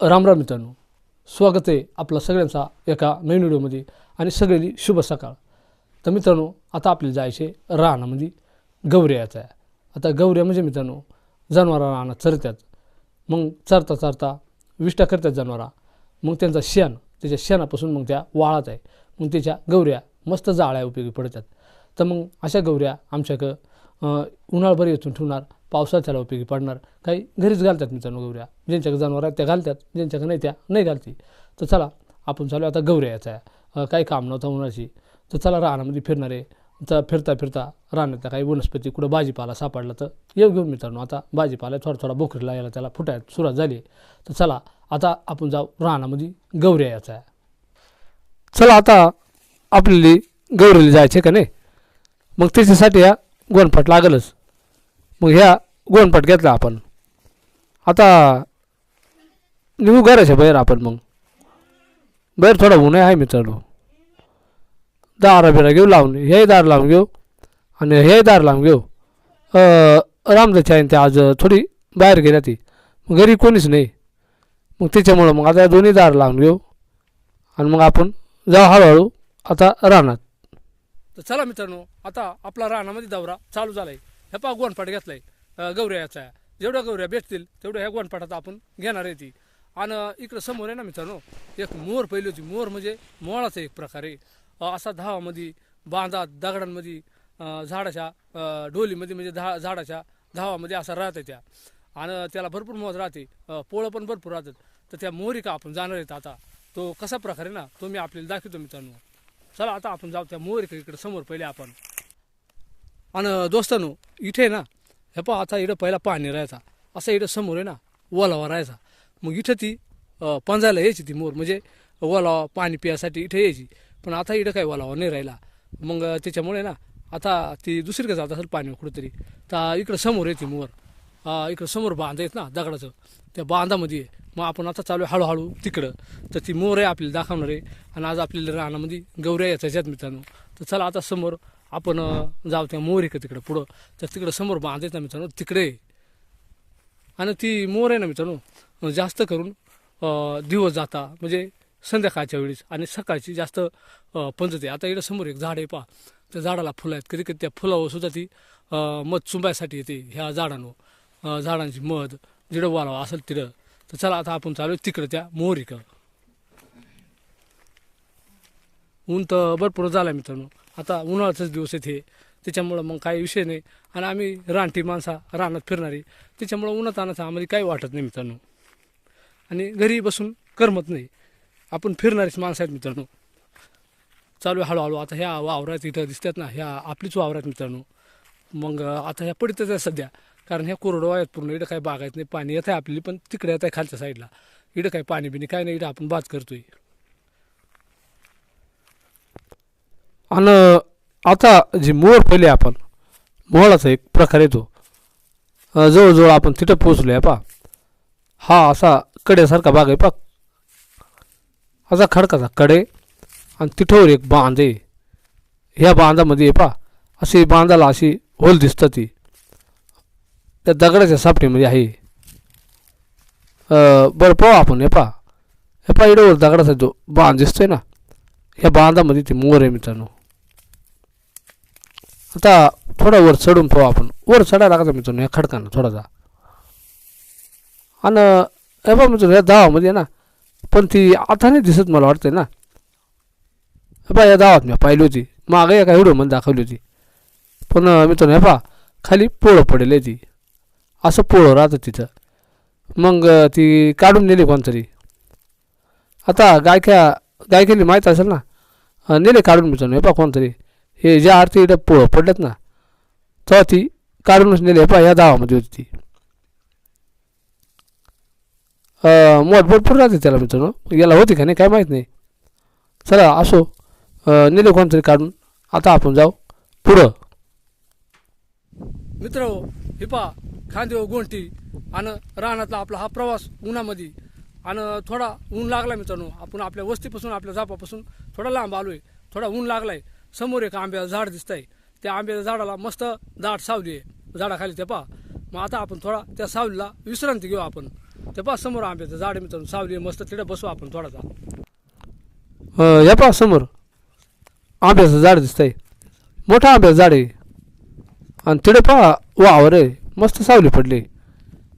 राम राम मित्रांनो. स्वागत आहे आपला सगळ्यांचा एका नवीन व्हिडिओमध्ये आणि सगळ्यांनी शुभ सकाळ. तर मित्रांनो आता आपल्याला जायचे रानामध्ये गौऱ्या यायचा आहे. आता गौऱ्या म्हणजे मित्रांनो जनावरा रानात चरतात. मग चरता चरता विष्टा करतात जनावरा मग त्यांचा शेण त्याच्या शेणापासून मग त्या वाळात आहे. मग त्याच्या गौऱ्या मस्त जाळ्या उपयोगी पडतात. तर मग अशा गौऱ्या आमच्याकडं उन्हाळभर येथून ठेवणार. पावसाळ्याला उपयोगी पडणार. काही घरीच घालतात मित्रांनो गौऱ्या. ज्यांच्याकडे जनावर आहेत त्या घालतात. ज्यांच्याकडे नाही त्या नाही घालती. तर चला आपण चालू आता गौऱ्या याचा आहे. काही काम नव्हतं उन्हाची तर चला रानामध्ये फिरणारे तर फिरता फिरता रानातल्या काही वनस्पती कुठं भाजीपाला सापडला तर येऊ घेऊन मित्रांनो. आता भाजीपाला थोडा थोडा बोकरीला यायला त्याला फुटायला सुरुवात झाली. तर चला आता आपण जाऊ रानामध्ये गौऱ्या याचा आहे. चला आता आपल्याला गौरीला जायचे का नाही? मग त्याच्यासाठी या गोनपट लागलच. मग ह्या गोनपट घेतला आपण. आता निघू घराच्या बाहेर आपण मग. बाहेर थोडा ऊन आहे मित्रांनो दारा बिरा घेऊ लावून हे दार लावून घेऊ आणि हे दार लावून घेऊ. रामदाची आहे ते आज थोडी बाहेर गेल्या ती. मग घरी कोणीच नाही. मग त्याच्यामुळं मग आता दोन्ही दार लावून घेऊ. आणि मग आपण जाऊ हळूहळू आता रानात. तर चला मित्रांनो आता आपला रानामध्ये दौरा चालू झालाय. हे पहा गोणपाट घेतलाय गौऱ्याचा. जेवढ्या गौऱ्या भेटतील तेवढ्या ह्या गोणपाटात आपण घेणार आहे ती. आणि इकडं समोर आहे ना मित्रांनो एक मोर पहिली होती. मोर म्हणजे मोळाचा एक प्रकार आहे. असा धावामध्ये बांधात दगडांमध्ये झाडाच्या डोलीमध्ये ढोलीमध्ये म्हणजे धा झाडाच्या धावामध्ये असा राहते त्या. आणि त्याला भरपूर मोज राहते. पोळं पण भरपूर राहतात. तर त्या मोरिका आपण जाणार आहेत आता. तो कसा प्रकार आहे ना तो मी आपल्याला दाखवतो मित्रांनो. चला आता आपण जाऊ त्या मोरिका इकडे समोर पहिले आपण. आणि दोस्तानो इथे ना हे पहा आता इकडं पहिला पाणी राहायचा. असं इकडं समोर आहे ना ओलावा राहायचा. मग इथं ती पंजायला यायची ती मोर. म्हणजे ओलावा पाणी पियासाठी इथे यायची. पण आता इकडं काही ओलावा नाही राहिला. मग त्याच्यामुळे ना आता ती दुसरीकडे जात असेल पाणी कुठंतरी. तर इकडं समोर येते मोर. इकडं समोर बांध आहेत ना दगडाचं. त्या बांधामध्ये आहे. मग आपण आता चालू आहे हळूहळू तिकडं. तर ती मोर आहे आपल्याला दाखवणार आहे. आणि आज आपल्याला रानामध्ये गौऱ्या याच्यात मित्रांनो. तर चला आता समोर आपण जाऊ त्या मोर आहे तिकडं पुढं. तर तिकडं समोर बांध ना मित्रांनो तिकडे. आहे. आणि ती मोर आहे ना मित्रांनो जास्त करून दिवस जाता म्हणजे संध्याकाळच्या वेळेस आणि सकाळची जास्त पंचते आता इकडं समोर एक झाड आहे पहा. त्या झाडाला फुलं आहेत. कधी कधी त्या फुलावर सुद्धा ती मध चुंबायसाठी येते ह्या झाडांवर. झाडांची मध जिडं वालावं असेल तिडं. तर चला आता आपण चालू आहे तिकडं त्या मोहरीकडं ऊन तर भरपूर झाला मित्रांनो. आता उन्हाळ्याचाच दिवस येते. त्याच्यामुळं मग काही विषय नाही. आणि आम्ही रानटी माणसा रानात फिरणारी. त्याच्यामुळं उन्हात आणायचं आम्हाला काही वाटत नाही मित्रांनो. आणि घरी बसून करमत नाही. आपण फिरणारीच माणसं आहेत मित्रांनो. चालू आहे हळूहळू. आता ह्या वावरात इथं दिसतात ना ह्या आपलीच वावरात मित्रांनो. मग आता ह्या पडीतच आहे सध्या. कारण ह्या कोरडवा आहेत पूर्ण इकडं काही बागायत नाही पाणी येत आहे आपली पण तिकडे येत आहे खालच्या साईडला. इकडं काही पाणी बिणी काय नाही इकडं आपण बात करतोय. आणि आता जी मोर पहिले आपण मोहळाचा एक प्रकार येतो. जवळजवळ आपण तिथं पोचलो आहे पा हा असा कड्यासारखा बाग आहे पा असा खडकाचा कडे आणि तिथवर एक बांध आहे. ह्या बांधामध्ये आहे पा अशी बांधाला अशी होल दिसतं ती. त्या दगडाच्या सापटीमध्ये आहे. बरं पाहू आपण हे पा हे पा इडवर दगडाचा जो बांध दिसतोय ना ह्या बांधामध्ये ते मोर आहे मित्रांनो. आता थोडा वर चढून पाहू आपण. वर चढायला लागतं मित्रांनो ह्या खडकानं थोडासा. आणि हे बा मित्रांनो या धावामध्ये आहे ना पण ती आता नाही दिसत मला वाटते ना. हे या धावात मी पाहिली होती. मागे एका व्हिडिओमध्ये दाखवली होती. पण मित्रांनो हे पा खाली पोळं पडेल आहे ती. असं पोळं राहतं तिथं. मग ती काढून नेली कोणतरी. आता गायक्या गायकेली माहीत असेल ना नेले काढून मित्रांनो हे पा कोणतरी. हे ज्या आरती इथं पोळं पडल्यात ना तेव्हा ती काढूनच नेली. हे पा या दावामध्ये होती ती. मोठ भरपूर राहते त्याला मित्रांनो. याला होती का नाही काय माहीत नाही. चला असो. नेले कोणतरी काढून. आता आपण जाऊ पुढं. मित्र हे पा खांदेव गोंटी आणि रानातला आपला हा प्रवास उन्हामध्ये. आणि थोडा ऊन लागला मित्रांनो. आपण आपल्या वस्तीपासून आपल्या झापापासून थोडा लांब आलो आहे थोडा ऊन लागलाय. समोर एक आंब्याचं झाड दिसत आहे त्या आंब्याच्या झाडाला मस्त दाट सावली आहे. झाडाखाली ते पा मग आता आपण थोडा त्या सावलीला विश्रांती घेऊ आपण. ते पहा समोर आंब्याचं झाड आहे मित्रांनो. सावली आहे, मस्त तिथे बसू आपण थोडासा. या पहा समोर. आंब्याचं झाड दिसत आहे मोठा आंब्याचं झाड आहे. आणि तिथे पहा वावर आहे. मस्त सावली पडली.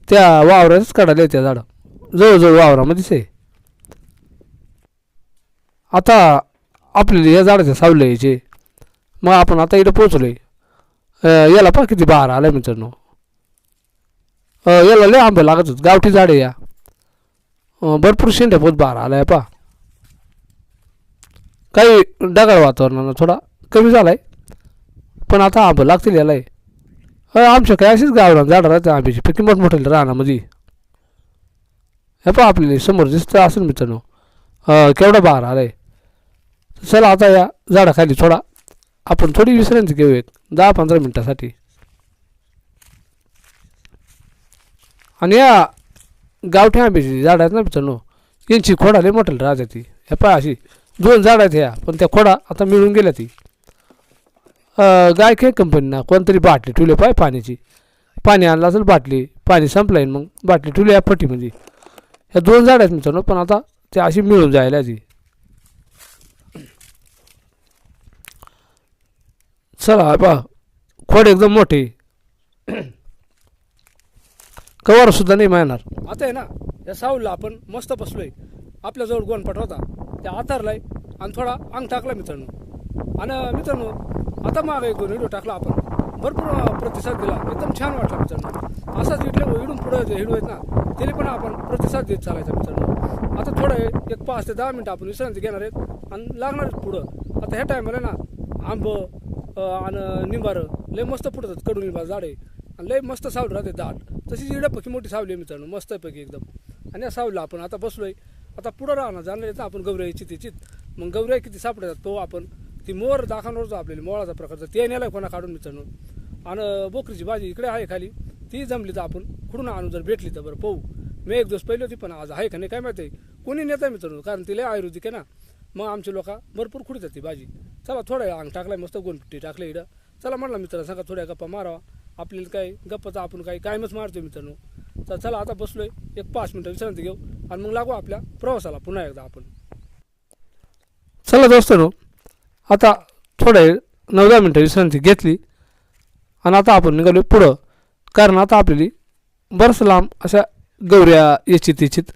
त्या वावरातच काढायला त्या झाडं. जवळजवळ वावरामध्येच आहे आता आपल्याला या झाडाच्या सावली यायचे मग आपण आता इकडे पोचलो आहे याला पहा किती बहार आहे मित्रांनो. याला लय आंबे लागत होत. गावठी झाडे आहे या भरपूर शेंड्या पोत बहार आहे पहा. काही ढगाळ वातावरणानं थोडा कमी झाला आहे पण आता आंबं लागतील याला. आहे आमच्या काय अशीच गावरान झाडं राहते आंब्याची. पैकी मोठमोठे रानामध्ये हे पहा आपल्याला समोर दिसतं असेल मित्रांनो. अं, केवढा बहार आलाय. चला आता या झाडाखाली थोडा आपण थोडी विश्रांती घेऊ एक दहा पंधरा मिनटासाठी. आणि या गावठी आंब्याची झाडं आहेत ना मित्रांनो यांची खोडा लय मोठ्याला राहते ती. ह्या पहा अशी दोन झाडं आहेत ह्या पण त्या खोडा आता मिळून गेल्या ती. अं, गाय कंपनीना कोणतरी बाटली ठेवली पाय पाण्याची. पाणी आणलं असेल बाटली पाणी संपलं आहे मग बाटली ठेवली या फटीमध्ये ह्या दोन झाडं आहेत मित्रांनो पण आता त्या अशी मिळून जायला ती. चला पहा खोड एकदम मोठे. कवर सुद्धा नाही मिळणार. आता आहे ना या साऊलला आपण मस्त बसलोय. आपल्याजवळ गोनपट होता. त्या आतारलाय आणि थोडा अंग टाकला मित्रांनो. आणि मित्रांनो आता माग एक दोन व्हिडिओ टाकला आपण. भरपूर प्रतिसाद दिला. एकदम छान वाटला मित्रांनो. असाच इडले हिडून पुढे जे हिडू आहेत ना त्याला पण आपण प्रतिसाद देत चालायचा मित्रांनो. आता थोडं एक पाच ते दहा मिनटं आपण विश्रांती घेणार आहेत आणि लागणार आहेत पुढं. आता ह्या टायमाला ना आंबं आणि निंबारं. लय मस्त फुटतात कडू निंबार झाड. आहे आणि लय मस्त सावली राहते दाट. तशीच इडापैकी मोठी सावली आहे मित्रांनो मस्तपैकी एकदम. आणि या सावलीला आपण आता बसलोय. आता पुढं राहणार जाणार आहेत ना आपण गौऱ्या चिती मग गौऱ्या किती सापडतात तो आपण ती मोर दाखवणार होतो आपल्याला मोळाचा प्रकारचा ते नेला कोणा काढून मित्रांनो. आणि बोकरीची भाजी इकडे आहे खाली. ती जमली तर आपण कुठून आणून जर भेटली तर बरं पाहू. मी एक दिवस पहिली होती पण आज आहे का नाही काय माहिती आहे. कोणी नेता आहे मित्रांनो? कारण ती आयुर्वेदिक आहे ना. मग आमचे लोक भरपूर खुडीत ती भाजी. चला थोडा वेळ अंग टाकलाय मस्त गोनपट्टी टाकले इकडं चला म्हटलं मित्रांनो सांगा थोड्या गप्पा मारावा. आपल्याला काय गप्पाचा आपण काही कायमच मारतो मित्रांनो. तर चला आता बसलोय. एक पाच मिनटं विश्रांती घेऊ आणि मग लागू आपल्या प्रवासाला. पुन्हा एकदा आपण. चला दोस्तांनो आता थोड्या वेळ नऊ दहा मिनटं विश्रांती घेतली आणि आता आपण निघालो पुढं. कारण आता आपल्याला बरंच लांब अशा गौऱ्या याची तिचित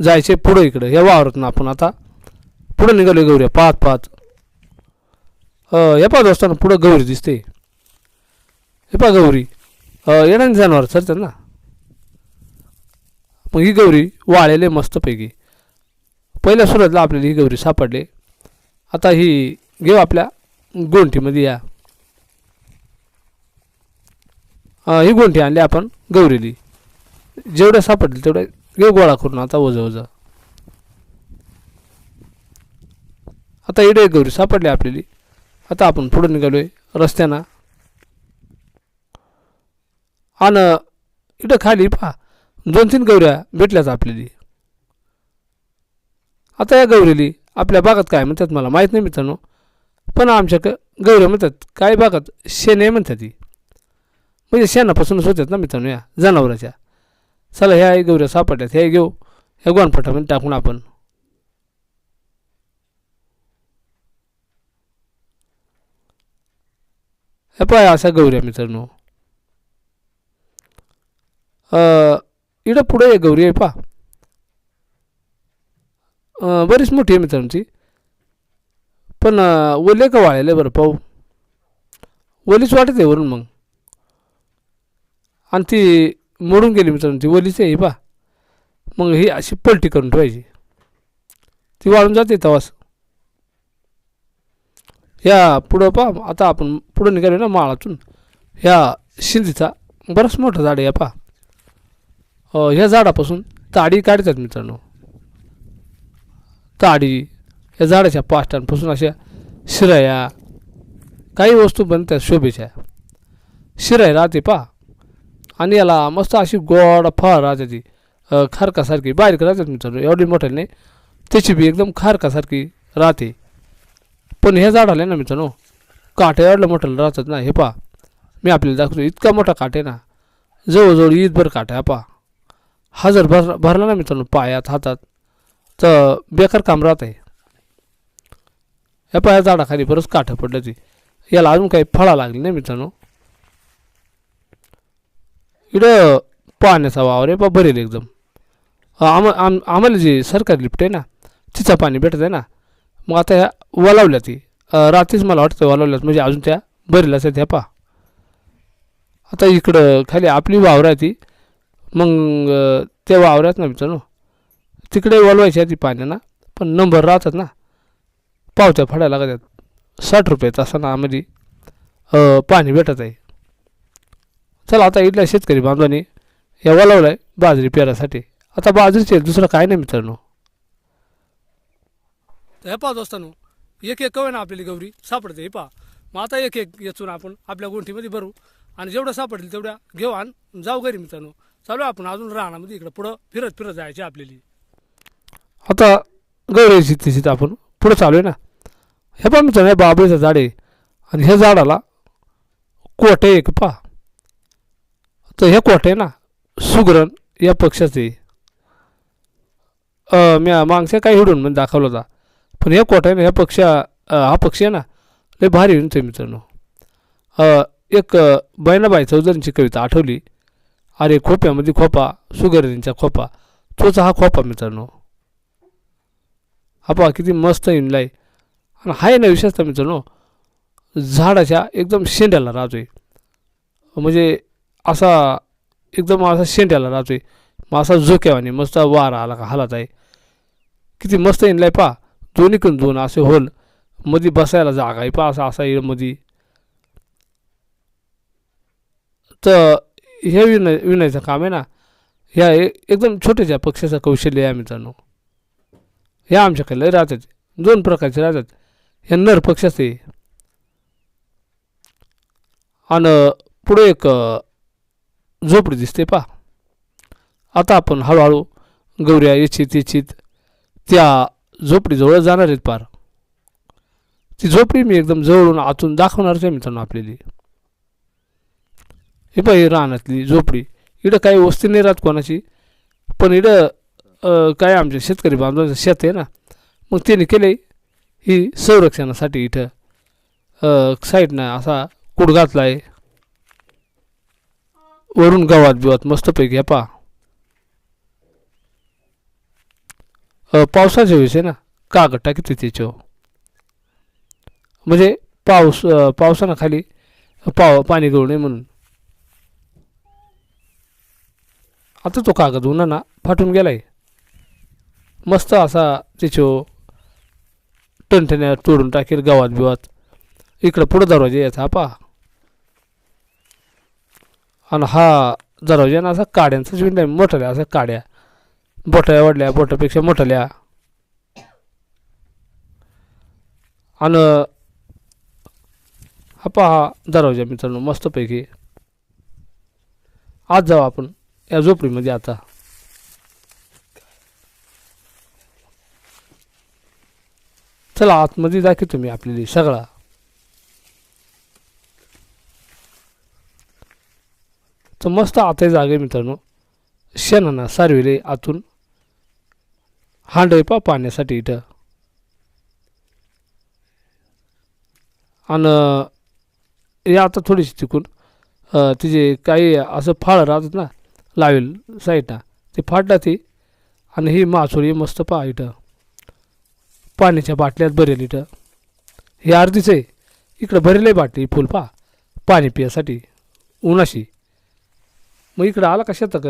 जायचे पुढं इकडं. या वावरातून आपण आता पुढं निघालो गौऱ्या पाच पाच या पाच असताना पुढं गौरी दिसते. हे पा गौरी. येणार जनावर चरतात ना मग ही गौरी वाळलेले मस्तपैकी. पहिल्या सुरुवातीला आपल्याला ही गौरी सापडले. आता ही घेऊ आपल्या गोंठीमध्ये या. ही गोंठी आणली आपण गौरीली. जेवढ्या सापडले तेवढ्या घेऊ गोळा करून आता ओझं ओझं. आता इडे एक गौरी सापडली आपल्याली. आता आपण पुढे आहे रस्त्यानं. आणि इकडं खाली पहा. दोन तीन गौऱ्या भेटल्याच आपल्याली. आता या गौरीली आपल्या बागात काय म्हणतात मला माहीत नाही मित्रांनो. पण आमच्या क गौऱ्या म्हणतात काही बागात शेणे म्हणतात ती. म्हणजे शेणापासूनच होतात ना मित्रांनो या जनावराच्या. चला ह्या गौऱ्या सापडल्यात. ह्या घेऊ. ह्या गोणपटामध्ये टाकून आपण ह्या पाय असा गौऱ्या मित्रांनो. अं, इकडं पुढे एक गौरी आहे पा बरीच मोठी आहे मित्रांची. पण ओले का वाळेले बरं पाहू. ओलीच वाटत आहे वरून मग. आणि ती मोडून गेली मित्रांनो ती ओलीच आहे पा मग ही अशी पलटी करून ठेवायची. ती वाळून जाते तवास. ह्या पुढं पा आता आपण पुढं निघालो ना माळातून. ह्या शिंदीचा बरंच मोठा झाड आहे या पा ह्या झाडापासून ताडी काढतात मित्रांनो. ताडी या झाडाच्या पाष्टांपासून अशा शिराया काही वस्तू बनतात शोभेच्या. शिराय राहते पा आणि याला मस्त अशी गोड फळ राहते ती. खारकासारखी बारीक राहतात मित्रांनो एवढी मोठ्याने नाही. त्याची बी एकदम खारकासारखी राहते. पण हे झाड आले ना मित्रांनो. काटे एवढं मोठं राहतात ना हे पा मी आपल्याला दाखवतो इतका मोठा काटे आहे ना. जवळजवळ ईदभर काट आहे पा हा जर भर भरला ना मित्रांनो पायात हातात. तर बेकार काम राहत आहे या पाया झाडाखाली बरंच काठं पडलं ती. याला अजून काही फळा लागली नाही मित्रांनो. इकडं पाण्याचा वावर आहे बा भरेल एकदम. आम आम आम्हाला जी सरकारी लिफ्ट आहे ना तिचं पाणी भेटत आहे ना. मग आता ह्या वलावल्या ती रात्रीच मला वाटतं वलावल्यात म्हणजे अजून त्या भरेलच आहेत ह्या पा आता इकडं खाली आपली वावर आहे ती. मग त्या वावरात ना मित्रांनो तिकडे वलवायची आहे ती पाण्यानं पण नंबर राहतात ना. पावत्या फाडायला लागतात. साठ रुपये तासांना आम्ही पाणी भेटत आहे. चला आता इथल्या शेतकरी बांधवांनी या वलावलं आहे बाजरी पेरासाठी. आता बाजरीचे दुसरं काय नाही मित्रांनो. हे पाच वाजता एक एक कवे ना आपल्याला गौरी सापडते हे पहा. मग आता एक एक याचून आपण आपल्या गुंठीमध्ये भरू आणि जेवढं सापडतील तेवढ्या घेऊ आणि जाऊ घरी मित्रांनो. चालू आपण अजून राहण्यामध्ये इकडं पुढं फिरत फिरत जायचे आपल्याली. आता गौरीची तिथं आपण पुढं चालू आहे ना. हे पहा मित्रांनो हे बाबळीचं झाड आहे आणि ह्या झाडाला कोट आहे एक पहा. तर हे कोट आहे ना सुगरण या पक्षाचे. मी मागच्या काही हिडून म्हणजे दाखवलं होता. पण हे कोट्याने आहे ना ह्या पक्षा हा पक्षी आहे ना लय भारी विणतोय मित्रांनो. एक बहिणाबाई चौधरींची कविता आठवली. अरे खोप्यामध्ये खोपा सुगरणींचा खोपा. तोच हा खोपा मित्रांनो. हा पहा किती मस्त इनलाय आणि हाय आहे ना विशेषतः मित्रांनो झाडाच्या एकदम शेंड्याला राहतोय. म्हणजे असा एकदम असा शेंड्याला राहतोय. मग असा झोक्यावाने मस्त वारा आला का हालात आहे. किती मस्त इनलाय पा दोन्हीकडून दोन असे होल. मध्ये बसायला जागा आहे. पा असा असा येईल मध्ये तर हे विनय विणायचं काम आहे ना. ह्या एकदम छोट्याच्या पक्षाचं कौशल्य आहे मित्रांनो. ह्या आमच्याकडे राहतात. दोन प्रकारचे राहतात. ह्या नर पक्षाचे. आणि पुढे एक झोपडी दिसते पा आता आपण हळूहळू गौऱ्या इच्छित इच्छित त्या झोपडीजवळ जाणार आहेत पार. ती झोपडी मी एकदम जवळून आतून दाखवणारच आहे मित्रांनो आपल्याला. हे पाय रानातली झोपडी. इकडं काही वस्ती नाही राहत कोणाची पण इकडं काय आमच्या शेतकरी बांधवांचं शेत आहे ना मग त्याने केले ही संरक्षणासाठी इथं. साईडनं असा कुड घातला आहे वरून गावात बिवात मस्तपैकी आहे पा पावसाच्या विषय ना कागद टाकीत त्याच्यावर म्हणजे पाऊस पावसानं खाली पाव पाणी गळू नये म्हणून. आता तो कागद उन्हाना फाटून गेलाय. मस्त असा तिचो टणटण्या तोडून टाकेल गावात बिवात. इकडं पुढं दरवाजा येत हा पा आणि हा दरवाजा ना असा काड्यांचाच विंड आहे मोठ्या असा काड्या. बोटा वाढल्या बोटापेक्षा मोठ्या आणि हा पहा दरवाजा मित्रांनो मस्तपैकी. आज जाऊ आपण या झोपडीमध्ये आता. चला आतमध्ये दाखी तुम्ही आपल्याला सगळा. तर मस्त आता जागे मित्रांनो. शेणांना सारविले आतून. हांड आहे पा पाण्यासाठी इथं. आणि हे आता थोडीशी तिकून तिचे काही असं फाळ राहतात ना लावेल साईडला ते फाटला ती. आणि ही मासोळी मस्त पहा इथं. पाण्याच्या बाटल्यात भरेल इथं. हे अर्धीच आहे. इकडं भरेल आहे बाटली फुल पहा. पाणी पियासाठी उन्हाशी. मग इकडं आला का शेतक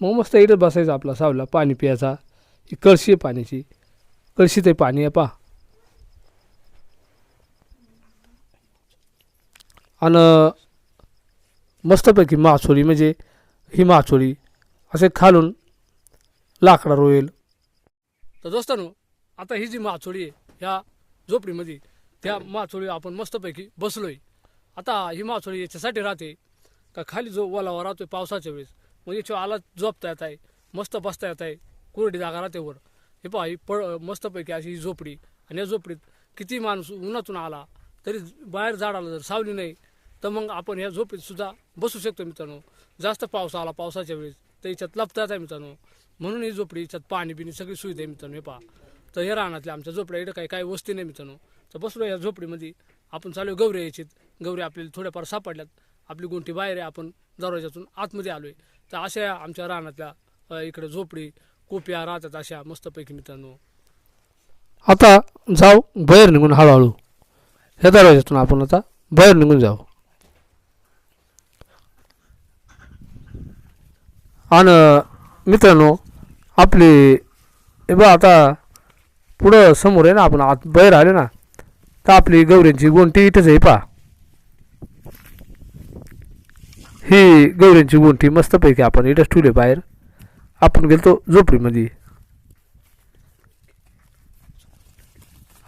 मग मस्त इकडं बसायचं आपला सावला पाणी पियाचा. ही कळशी आहे पाण्याची. कळशीत आहे पाणी आहे पा. आणि मस्तपैकी मासोळी म्हणजे ही मासोळी असे खालून लाकडा रोईल तर दोस्तानो आता ही जी माचोळी आहे ह्या झोपडीमध्ये त्या माचोळी आपण मस्तपैकी बसलोय. आता ही माचोळी याच्यासाठी राहते का खाली जो ओलावा राहतोय पावसाच्या वेळेस मग याच्यावर आला झोपता येत आहे मस्त बसता येत आहे. कुरडी जागा राहते वर. हे पहा ही पळ मस्तपैकी अशी ही झोपडी. आणि या झोपडीत किती माणूस उन्हातून आला तरी बाहेर झाडाला जर सावली नाही तर मग आपण ह्या झोपडीत सुद्धा बसू शकतो मित्रांनो. जास्त पाऊस आला पावसाच्या वेळेस तर याच्यात लपतात आहे मित्रांनो. म्हणून ही झोपडी याच्यात पाणी बिणी सगळी सुविधा आहे मित्रांनो हे पहा. तर हे रानातल्या आमच्या झोपड्या इकडे काही काही वस्ती नाही मित्रांनो. तर बसलो या झोपडीमध्ये आपण चालू आहे गौरी यायची गौरी आपल्याला थोड्याफार सापडल्यात. आपली गुंठी बाहेर आहे आपण दरवाजातून आतमध्ये आलो आहे तर अशा आमच्या रानातल्या इकडे झोपडी कोप्या राहतात अशा मस्तपैकी मित्रांनो. आता जाऊ बाहेर निघून हळूहळू. ह्या दरवाज्यातून आपण आता बाहेर निघून जाऊ. आणि मित्रांनो आपली हे बा आता पुढं समोर आहे ना आपण आत बाहेर आले ना तर आपली गौऱ्यांची गोंटी इथंच आहे पा ही गौऱ्यांची गोंटी मस्तपैकी आपण इथंच ठेवली बाहेर. आपण गेलतो झोपडीमध्ये.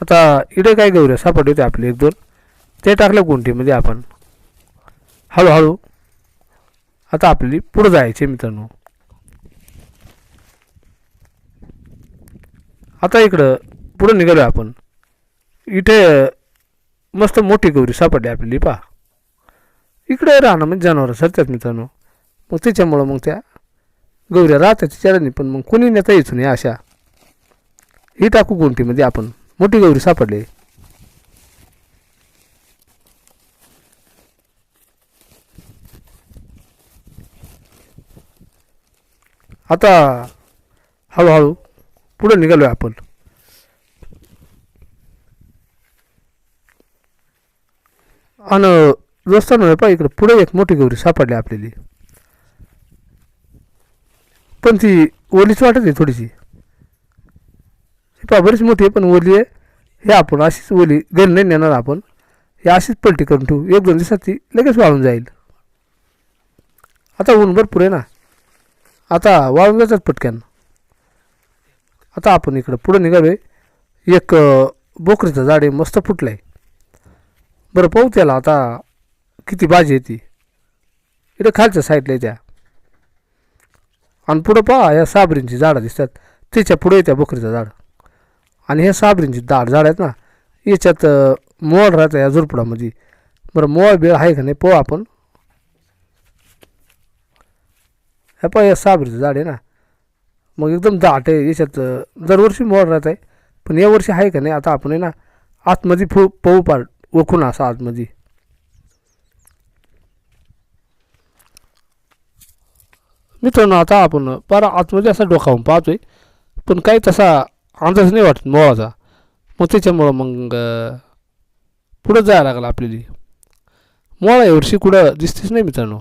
आता इकडे काय गौऱ्या सापडले होते आपले एक दोन. ते टाकल्या गुंठीमध्ये आपण. हळूहळू आता आपली पुढं जायचे मित्रांनो. आता इकडं पुढं निघालो आपण. इथे मस्त मोठी गौरी सापडली आपली पा इकडे राहणं म्हणजे जनावरं सरतात मित्रांनो. मग त्याच्यामुळं मग त्या गौऱ्या राहतात चरणी पण मग कोणी नेता येतो नाही अशा. ही टाकू गुंटीमध्ये आपण? मोठी गौरी सापडली. आता हळूहळू पुढे निघालो आपण. आणि रस्ता नव्हे पा इकडे पुढे एक मोठी गौरी सापडली आपल्याली. पण ती ओलीच वाटत आहे थोडीशी. ही पहा बरीच मोठी आहे पण ओली आहे. हे आपण अशीच ओली घरी नाही नेणार आपण. हे अशीच पलटी करून ठेवू. एक दोन दिवसात ती लगेच वाळून जाईल. आता ऊन भरपूर आहे ना. आता वाळून जातात पटक्यान आता आपण इकडं पुढं निघावे एक बोकरीचं झाड आहे मस्त फुटलं आहे बरं पाहू त्याला आता किती भाजी आहे ती. इकडं खालच्या साईडला आहे त्या. आणि पुढं पहा या साबरींची झाडं दिसतात. त्याच्या पुढे येत्या बकरीचं झाड. आणि हे साबरींची दाट झाड आहेत ना याच्यात मोळ राहतं या झुरपडामध्ये बरं मोळ बिळ आहे का नाही पोहा आपण. हे पहा या साबरीचं झाड आहे ना. मग एकदम दाट आहे याच्यात दरवर्षी मोळ राहत आहे. पण यावर्षी आहे का नाही आता आपण आहे ना आतमध्ये फू पाहू पार ओखून असं आतमध्ये. मित्रांनो आता आपण पारा आतमध्ये असा डोकावून पाहतोय. पण काही तसा अंदाज नाही वाटत मोळाचा मग त्याच्यामुळं मग पुढं जायला लागला आपल्याला. मोळा यावर्षी कुठं दिसतेच नाही मित्रांनो.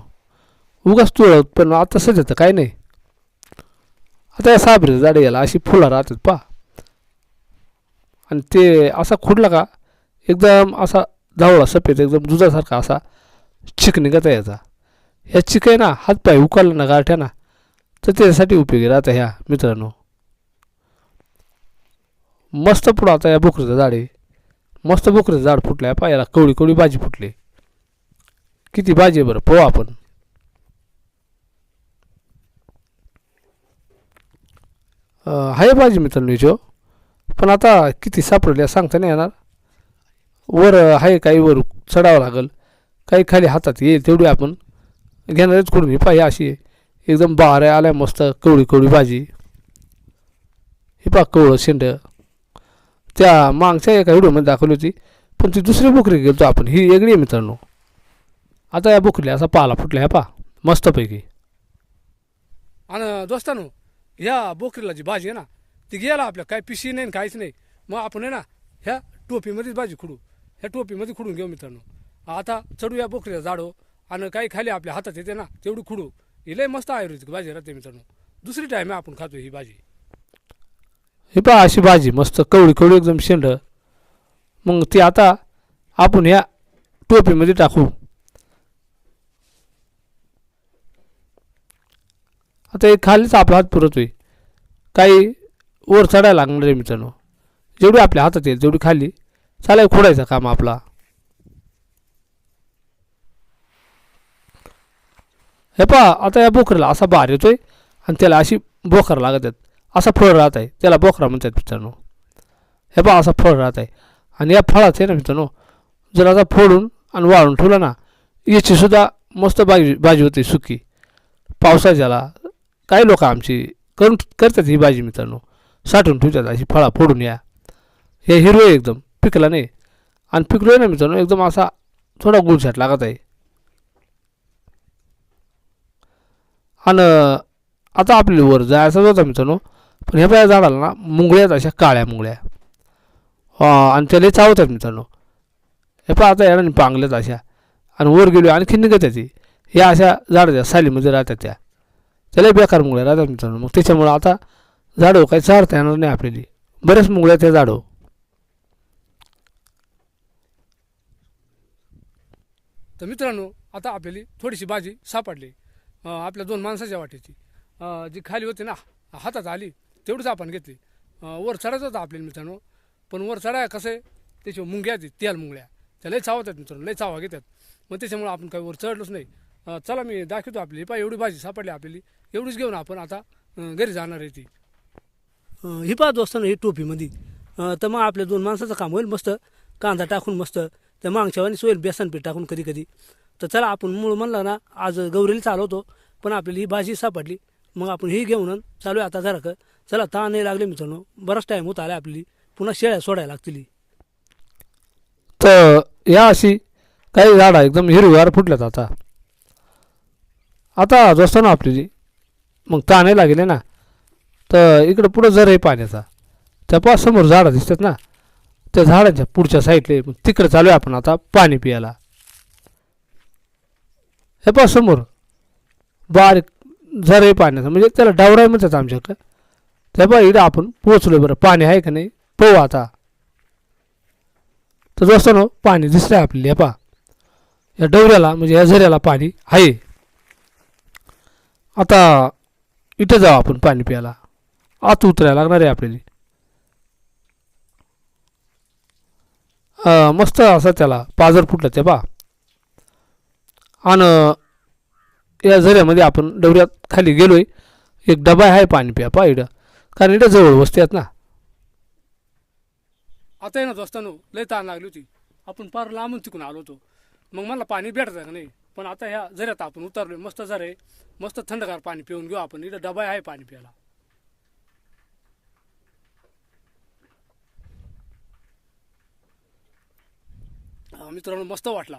उगाच तुळत पण आता सध्या तर काही नाही. आता या साबरीचं झाडे याला अशी फुलं राहतात पा आणि ते असा खुडला का एकदम असा धावळा सफेद एकदम दुधासारखा असा चिक गता याचा याची काही ना हातपाय उकाळला ना गारठ्या ना तर त्याच्यासाठी उपयोगी राहता ह्या मित्रांनो. मस्त पुढं आता या बोकरीचं झाड आहे. मस्त बोकरीचं झाड फुटलं आहे पा याला कवडी भाजी फुटली. किती भाजी आहे बरं पोहा आपण. आहे भाजी मित्रांनो हिचो हो. पण आता किती सापडल्या सांगता नाही येणार. वर आहे काही वर चढावं लागल. काही खाली हातात येईल तेवढी आपण घेणारेच कुणबी ही पाहिजे अशी. आहे. एकदम बाऱ्या आल्या मस्त कवळी कवळी भाजी. हे पा कवळं शेंड. त्या मागच्या एका व्हिडिओमध्ये दाखवली होती. पण ती दुसरी बोकरी गेलतो आपण. ही वेगळी आहे मित्रांनो. आता या बोकरीला असा पाला फुटला ह्या पा मस्तपैकी. आणि दोस्तानो ह्या बोकरीला जी भाजी आहे ना ती गेला आपल्या काय पिशी नाही काहीच नाही. मग आपण आहे ना ह्या टोपीमध्येच भाजी खुडू. ह्या टोपीमध्ये खुडून घेऊ मित्रांनो. आता चढू या बोकरीला जाडो आणि काही खाली आपल्या हातात येते ना तेवढी खुडू. ही लय मस्त आयुर्वेदिक भाजी राहते मित्रांनो. दुसरी टाईम आपण खातो ही भाजी. ही पहा अशी भाजी मस्त कवडी कवडी एकदम शेंड. मग ती आता आपण ह्या टोपीमध्ये टाकू. आता हे खालीच आपला हात पुरतोय काही वर चढायला लागणार आहे मित्रांनो. जेवढी आपल्या हातात येईल तेवढी खाली. चालाय खोडायचं काम आपला. हे पहा आता या बोकरीला असा बार येतोय आणि त्याला अशी बोकर लागत आहेत. असा फळ राहत आहे. त्याला बोकरा म्हणतात मित्रांनो. हे पहा असा फळ राहत आहे. आणि या फळात आहे ना मित्रांनो जर आता फोडून आणि वाळून ठेवलं ना याची सुद्धा मस्त भाजी भाजी होते सुकी. पावसाच्याला काही लोक आमची करून करतात ही भाजी मित्रांनो. साठवून ठेवतात अशी फळा फोडून या. हे हिरवे आहे एकदम पिकला नाही. आणि पिकलो आहे ना मित्रांनो एकदम असा थोडा गुळछाट लागत आहे. आणि आता आपल्या वर जायचं होता मित्रांनो पण ह्या बाया झाडाला ना मुंगळ्याच अशा काळ्या मुंगळ्या. हा, आणि त्याला चावतात मित्रांनो. हे पहा आता यानं पांगल्यात अशा. आणि वर गेलो आणखी निघत ती. या अशा झाडाच्या सालीमध्ये राहतात त्या. त्याला बेकार मुंगळ्या राहतात मित्रांनो. मग त्याच्यामुळं आता झाडं हो, काही चारता येणार नाही आपल्याला. बऱ्याच मुंगळ्या त्या झाडं हो. तर मित्रांनो आता आपल्याला थोडीशी भाजी सापडली. आपल्या दोन माणसाच्या वाटेची. जी खाली होती ना हातात आली तेवढीच आपण घेतली. वर चढायचं होतं आपल्याला मित्रांनो. पण वर चढाय कसं आहे त्याच्या मुंग्या आहेत तेल मुंगळ्या त्या लय चावतात मित्रांनो लय चावा घेतात. मग त्याच्यामुळे आपण काही वर चढलोच नाही. चला मी दाखवतो आपली. पा एवढी भाजी सापडली आपली एवढीच घेऊन आपण आता घरी जाणार आहे ती. ही पाहत असताना ही टोपीमध्ये तर मग आपल्या दोन माणसाचं काम होईल मस्त. कांदा टाकून मस्त. त्या मागच्यावानी सोयल बेसन पीठ टाकून कधी कधी तर चला आपण मूळ म्हणलं ना आज गौरीला चालवतो पण आपल्याला ही भाजी सापडली. मग आपण ही घेऊन चालू आहे आता घराक चला ताण नाही लागले मित्रांनो. बराच टाईम होत आला आपली पुन्हा शेळ्या सोडायला लागतील. तर या अशी काही झाडं एकदम हिरवीगार फुटल्यात आता. आता जसं ना आपली मग ताणे लागले ना. तर इकडं पुढं जर आहे पाण्याचा. त्या पाच समोर झाडं दिसतात ना. त्या झाडांच्या पुढच्या साईडले मग तिकडे चालू आहे आपण आता पाणी पियाला हे पा समोर बारीक झरे आहे पाण्याचा म्हणजे त्याला डावराय म्हणतात आमच्याकडं. त्या पा इथं आपण पोचलो बरं. पाणी आहे का नाही? पोहू आता. तर जसं ना पाणी दिसतंय आपल्याला. हे पा या डवऱ्याला म्हणजे या झऱ्याला पाणी आहे. आता इथं जाऊ आपण पाणी प्यायला. आत उतरायला लागणार आहे आपल्याला. मस्त असं त्याला पाजर फुटलं ते पा आणि या झऱ्यामध्ये आपण डवऱ्यात खाली गेलोय. एक डबा आहे पाणी प्या पा इडं कारण इथं जवळ वस्ती आहेत ना. आता येणार ना दोस्तानो लय ताण लागली होती. आपण पार लांबून तिकून आलो होतो. मग मला पाणी भेटतं का नाही? पण आता ह्या झऱ्यात आपण उतरलोय. मस्त झर आहे मस्त थंडगार पाणी पिऊन घेऊ आपण. इथं डबा आहे पाणी प्यायला. मित्रांनो मस्त वाटला.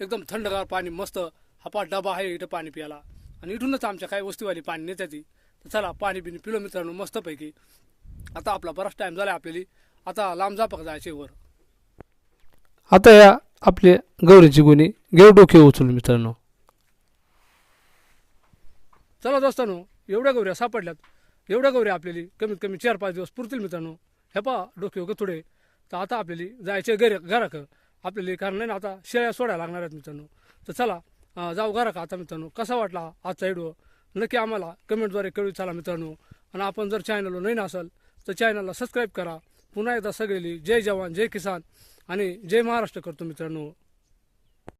एकदम थंडगार पाणी मस्त. हा डबा आहे इथं पाणी प्यायला. आणि इथूनच आमच्या काही वस्तीवाली पाणी नेत्या ती तर चला पाणी बिणी पिलो मित्रांनो मस्तपैकी. आता आपला बराच टाईम झाला आपल्याला. आता लांब जापक जायचे वर. आता या आपले गौरीची गुन्हे घेऊ डोके उचलून मित्रांनो. चला दोस्तानो एवढ्या गौऱ्या सापडल्यात. एवढ्या गौऱ्या आपल्याला. कमीत कमी चार पाच दिवस पुरतील मित्रांनो. हे पा डोके थोडे. तर आता आपल्याला जायचे घर घराक. आपल्याला कारण नाही ना आता शेळ्या सोडायला लागणार आहेत मित्रांनो. तर चला जाऊ घरा का आता मित्रांनो. कसा वाटला आजचा व्हिडिओ? नक्की आम्हाला कमेंटद्वारे कळू चला मित्रांनो. आणि आपण जर चॅनलवर नाही असाल तर चॅनलला सबस्क्राईब करा. पुन्हा एकदा सगळेली जय जवान जय किसान आणि जय महाराष्ट्र करतो मित्रांनो.